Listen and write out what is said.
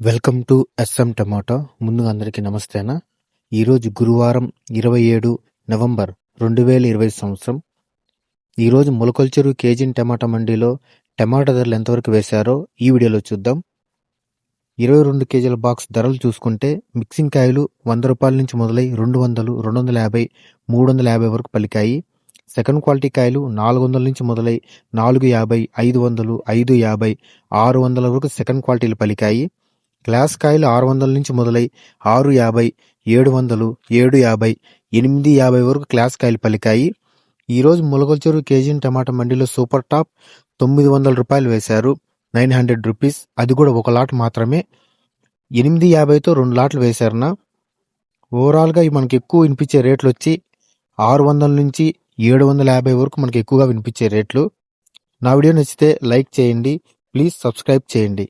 Welcome to S M tomato. ముందుగా అందరికీ నమస్తేనా ఈరోజు గురువారం ఇరవై ఏడు నవంబర్ రెండు వేల ఇరవై సంవత్సరం. ఈరోజు మొలకొల్చెరు కేజీన్ టమాటా మండీలో టమాటా ధరలు ఎంతవరకు వేశారో ఈ వీడియోలో చూద్దాం. ఇరవై రెండు కేజీల బాక్స్ ధరలు చూసుకుంటే మిక్సింగ్ కాయలు వంద రూపాయల నుంచి మొదలై రెండు వందలు రెండు వందల యాభై మూడు వందల యాభై వరకు పలికాయి. సెకండ్ క్వాలిటీ కాయలు నాలుగు వందల నుంచి మొదలై నాలుగు యాభై ఐదు వందలు ఐదు యాభై ఆరు వందల వరకు సెకండ్ క్వాలిటీలు పలికాయి. గ్లాస్ కాయలు ఆరు వందల నుంచి మొదలై ఆరు యాభై ఏడు వందలు ఏడు యాభై ఎనిమిది యాభై వరకు క్లాస్ కాయలు పలికాయి. ఈరోజు మొలగ చెరువు కేజీని టమాటా మండీలో సూపర్ టాప్ తొమ్మిది వందల రూపాయలు వేశారు. Nine hundred rupees. అది కూడా ఒక లాట్ మాత్రమే. ఎనిమిది యాభైతో రెండు లాట్లు వేశారన్న. ఓవరాల్గా మనకి ఎక్కువ వినిపించే రేట్లు వచ్చి ఆరు వందల నుంచి ఏడు వందల యాభై వరకు మనకి ఎక్కువగా వినిపించే రేట్లు. నా వీడియో నచ్చితే లైక్ చేయండి. ప్లీజ్ సబ్స్క్రైబ్ చేయండి.